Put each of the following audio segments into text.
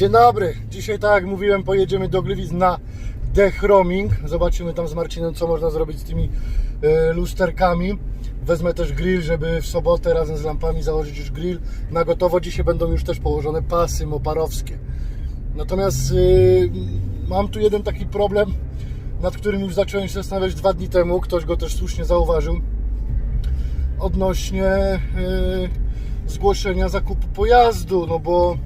Dzień dobry. Dzisiaj, tak jak mówiłem, pojedziemy do Gliwic na dechroming. Zobaczymy tam z Marcinem, co można zrobić z tymi e, lusterkami. Wezmę też grill, żeby w sobotę razem z lampami założyć już grill. Na gotowo dzisiaj będą już też położone pasy moparowskie. Natomiast y, mam tu jeden taki problem, nad którym już zacząłem się zastanawiać dwa dni temu. Ktoś go też słusznie zauważył. Odnośnie y, zgłoszenia zakupu pojazdu, no bo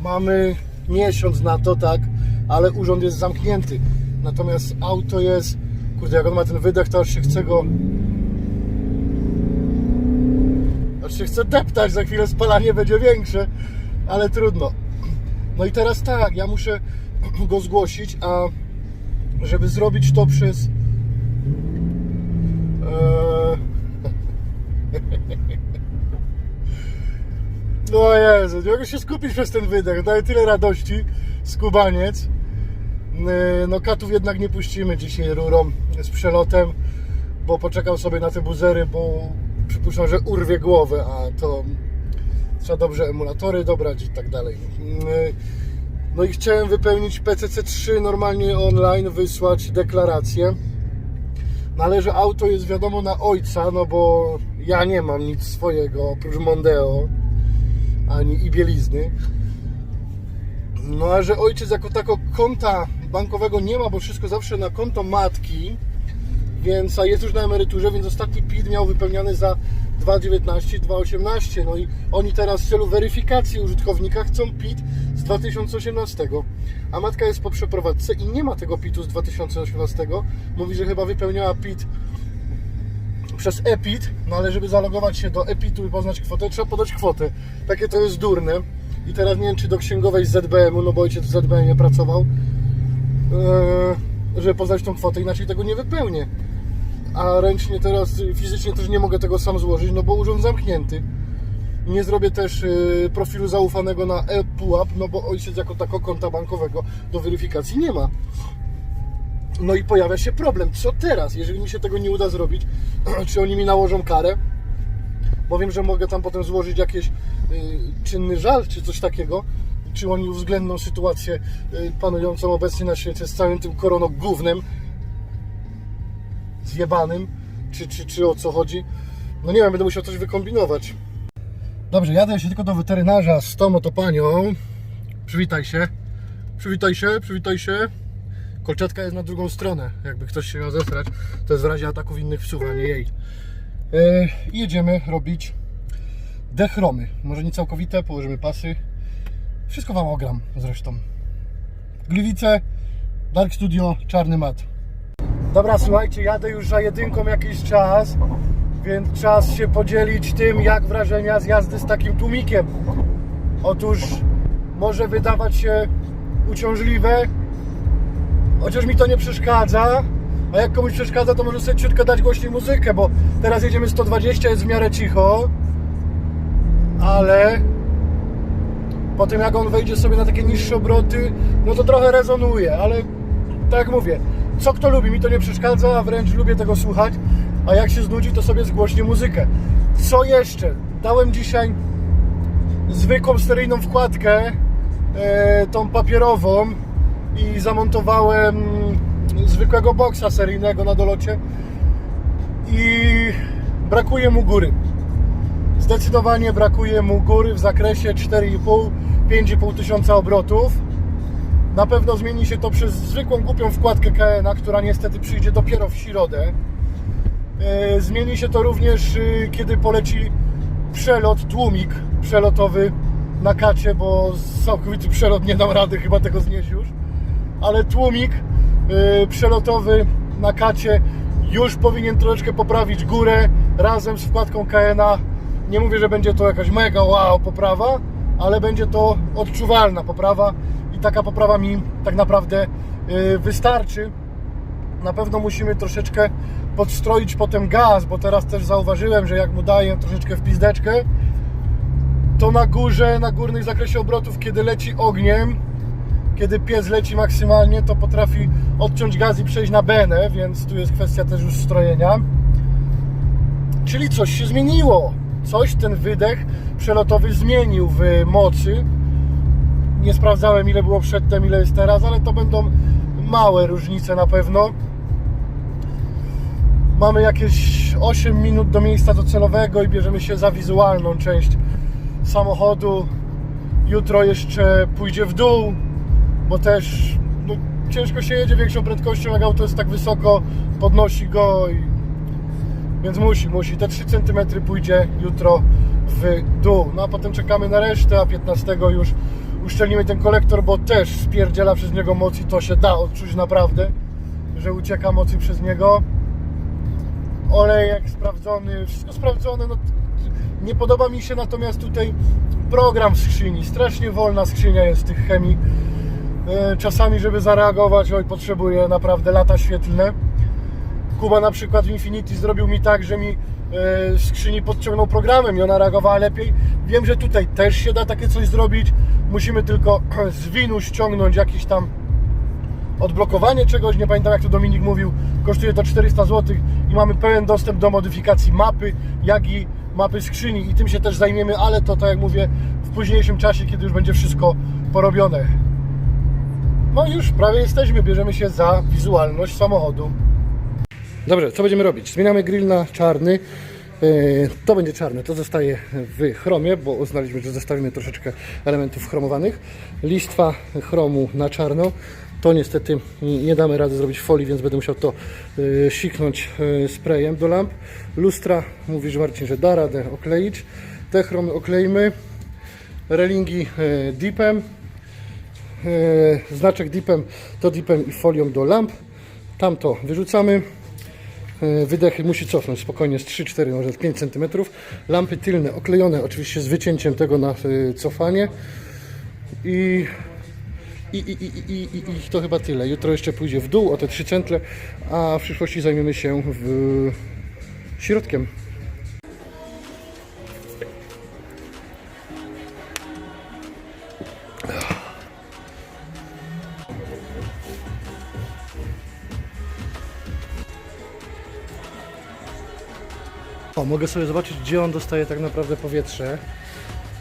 mamy miesiąc na to, tak, ale urząd jest zamknięty. Natomiast auto jest, kurde, jak on ma ten wydech, to aż się chce go. Aż się chce deptać, za chwilę spalanie będzie większe, ale trudno. No i teraz tak, ja muszę go zgłosić, a żeby zrobić to przez. Eee... No Jezu, nie mogę się skupić przez ten wydech. Daje tyle radości, skubaniec. Yy, No katów jednak nie puścimy dzisiaj rurą z przelotem, bo poczekał sobie na te buzery, bo przypuszczam, że urwie głowę, a to trzeba dobrze emulatory dobrać i tak dalej. Yy, No i chciałem wypełnić PCC3 normalnie online, wysłać deklarację. No ale że auto jest wiadomo na ojca, no bo ja nie mam nic swojego oprócz Mondeo ani i bielizny. No a że ojciec jako tako konta bankowego nie ma, bo wszystko zawsze na konto matki, więc a jest już na emeryturze, więc ostatni PIT miał wypełniany za 2,19, 2,18. No i oni teraz w celu weryfikacji użytkownika chcą PIT z 2018. A matka jest po przeprowadzce i nie ma tego PIT-u z 2018. Mówi, że chyba wypełniała PIT przez EPIT, no ale żeby zalogować się do EPIT-u i poznać kwotę, trzeba podać kwotę. Takie to jest durne. I teraz nie wiem, czy do księgowej z ZBM-u, no bo ojciec w ZBM-ie pracował, yy, żeby poznać tą kwotę, inaczej tego nie wypełnię. A ręcznie teraz, fizycznie też nie mogę tego sam złożyć, no bo urząd zamknięty. Nie zrobię też yy, profilu zaufanego na ePUAP, no bo ojciec jako tako konta bankowego do weryfikacji nie ma. No i pojawia się problem, co teraz, jeżeli mi się tego nie uda zrobić, czy oni mi nałożą karę, bo wiem, że mogę tam potem złożyć jakiś y, czynny żal, czy coś takiego, czy oni uwzględnią sytuację y, panującą obecnie na świecie z całym tym koronogównem zjebanym, czy, czy, czy o co chodzi. No nie wiem, będę musiał coś wykombinować. Dobrze, jadę się tylko do weterynarza z tą oto panią. Przywitaj się. Przywitaj się, przywitaj się. Kolczetka jest na drugą stronę, jakby ktoś się miał zesrać. To jest w razie ataków innych psów, a nie jej. Yy, jedziemy robić dechromy. Może nie całkowite, położymy pasy. Wszystko Wam ogram zresztą. Gliwice, Dark Studio, czarny mat. Dobra, słuchajcie, jadę już za jedynką jakiś czas, więc czas się podzielić tym, jak wrażenia z jazdy z takim tłumikiem. Otóż może wydawać się uciążliwe, Chociaż mi to nie przeszkadza, a jak komuś przeszkadza, to może sobie ciutko dać głośniej muzykę, bo teraz jedziemy 120, jest w miarę cicho, ale po tym jak on wejdzie sobie na takie niższe obroty, no to trochę rezonuje, ale tak mówię, co kto lubi, mi to nie przeszkadza, a wręcz lubię tego słuchać, a jak się znudzi, to sobie zgłośnie muzykę. Co jeszcze? Dałem dzisiaj zwykłą seryjną wkładkę, e, tą papierową, i zamontowałem zwykłego boksa seryjnego na dolocie i brakuje mu góry. Zdecydowanie brakuje mu góry w zakresie 4,5-5,5 tysiąca obrotów. Na pewno zmieni się to przez zwykłą głupią wkładkę KN, która niestety przyjdzie dopiero w środę. E, Zmieni się to również, y, kiedy poleci przelot, tłumik przelotowy na kacie, bo całkowity przelot nie dam rady chyba tego znieść już ale tłumik yy, przelotowy na kacie już powinien troszeczkę poprawić górę razem z wkładką KN-a. Nie mówię, że będzie to jakaś mega wow poprawa, ale będzie to odczuwalna poprawa i taka poprawa mi tak naprawdę yy, wystarczy. Na pewno musimy troszeczkę podstroić potem gaz, bo teraz też zauważyłem, że jak mu daję troszeczkę w pizdeczkę, to na górze, na górnych zakresie obrotów, kiedy leci ogniem, kiedy pies leci maksymalnie, to potrafi odciąć gaz i przejść na benę, więc tu jest kwestia też już strojenia. Czyli coś się zmieniło. Coś ten wydech przelotowy zmienił w mocy. nie sprawdzałem ile było przedtem, ile jest teraz, ale to będą małe różnice na pewno. Mamy jakieś 8 minut do miejsca docelowego i bierzemy się za wizualną część samochodu. Jutro jeszcze pójdzie w dół, bo też no, ciężko się jedzie większą prędkością, jak auto jest tak wysoko, podnosi go i więc musi, musi. Te 3 cm pójdzie jutro w dół. No a potem czekamy na resztę, a 15 już uszczelnimy ten kolektor, bo też spierdziela przez niego moc i to się da odczuć naprawdę, że ucieka mocy przez niego. Olejek sprawdzony, wszystko sprawdzone. No, nie podoba mi się natomiast tutaj program w skrzyni. Strasznie wolna skrzynia jest tych chemii. E, Czasami, żeby zareagować, oj, potrzebuję naprawdę lata świetlne. Kuba na przykład w Infinity zrobił mi tak, że mi e, skrzyni podciągnął programem i ona reagowała lepiej. Wiem, że tutaj też się da takie coś zrobić. Musimy tylko z winu ściągnąć jakiś tam odblokowanie czegoś, nie pamiętam jak to Dominik mówił, kosztuje to 400 zł i mamy pełen dostęp do modyfikacji mapy, jak i mapy skrzyni i tym się też zajmiemy, ale to tak jak mówię w późniejszym czasie, kiedy już będzie wszystko porobione. No już prawie jesteśmy, bierzemy się za wizualność samochodu. Dobrze, co będziemy robić? Zmieniamy grill na czarny. Yy, To będzie czarne, to zostaje w chromie, bo uznaliśmy, że zostawimy troszeczkę elementów chromowanych. Listwa chromu na czarno. To niestety nie damy rady zrobić folii, więc będę musiał to yy, siknąć yy, sprayem do lamp. Lustra, mówisz Marcin, że da radę okleić. Te chromy okleimy. Relingi dipem. Yy, Znaczek dipem to dipem i folią do lamp. Tamto wyrzucamy. E, Wydechy musi cofnąć spokojnie z 3-4, może z 5 cm. Lampy tylne oklejone oczywiście z wycięciem tego na e, cofanie. I, i, i, i, i, i, i to chyba tyle. Jutro jeszcze pójdzie w dół o te 3 centle, a w przyszłości zajmiemy się środkiem. Mogę sobie zobaczyć, gdzie on dostaje tak naprawdę powietrze.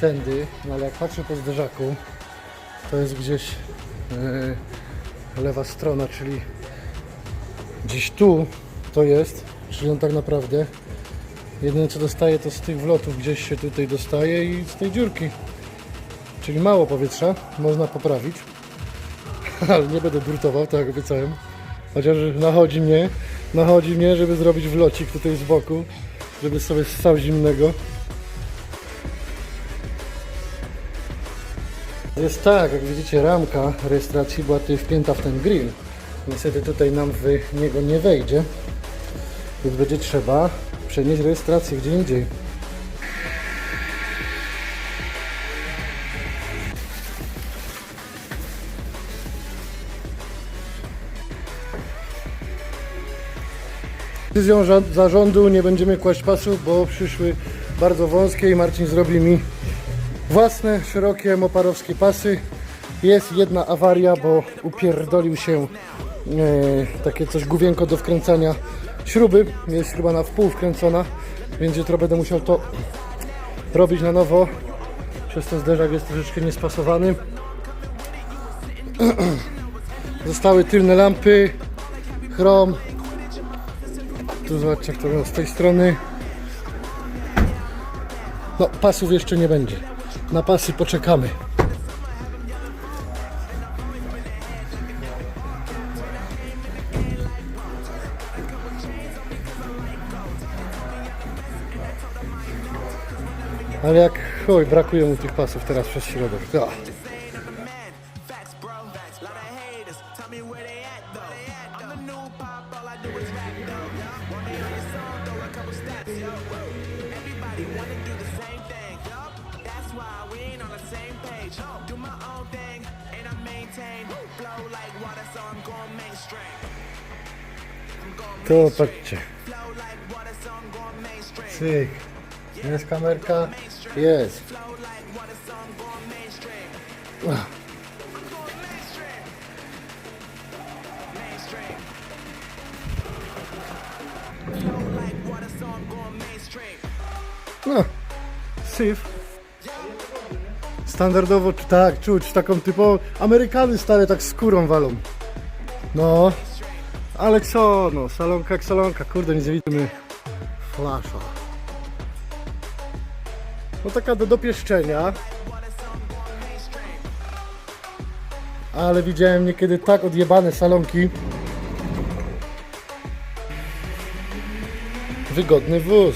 Tędy, no ale jak patrzę po zderzaku, to jest gdzieś yy, lewa strona, czyli gdzieś tu to jest, czyli on tak naprawdę jedyne co dostaje to z tych wlotów gdzieś się tutaj dostaje i z tej dziurki. Czyli mało powietrza, można poprawić, ale nie będę drutował, tak jak obiecałem. Chociaż nachodzi mnie, nachodzi mnie, żeby zrobić wlocik tutaj z boku, żeby sobie ssał zimnego. Jest tak, jak widzicie, ramka rejestracji była tutaj wpięta w ten grill. Niestety tutaj nam w niego nie wejdzie, więc będzie trzeba przenieść rejestrację gdzie indziej. Decyzją zarządu nie będziemy kłaść pasów, bo przyszły bardzo wąskie i Marcin zrobi mi własne, szerokie, moparowskie pasy. Jest jedna awaria, bo upierdolił się e, takie coś główienko do wkręcania śruby. Jest śruba na wpół wkręcona, więc jutro będę musiał to robić na nowo. Przez to zderzak jest troszeczkę niespasowany. Zostały tylne lampy, chrom. Tu zobaczcie jak to z tej strony. No, pasów jeszcze nie będzie. Na pasy poczekamy. Ale jak chuj, brakuje mu tych pasów teraz przez środek. Ja. I'm the new Everybody wanna do the same thing. That's why we ain't on the same page. Do my own thing, and I maintain. Flow like water, so I'm going mainstream. To mainstream. patrzcie. Flow like water, so I'm going mainstream. Cyk. Jest kamerka? Jest. Flow No. Syf. Standardowo, tak, czuć taką typową... Amerykany stare tak skórą walą. No. Ale co, no, salonka jak salonka, kurde, nie widzimy. Flasza. No taka do dopieszczenia. Ale widziałem niekiedy tak odjebane salonki. Wygodny wóz.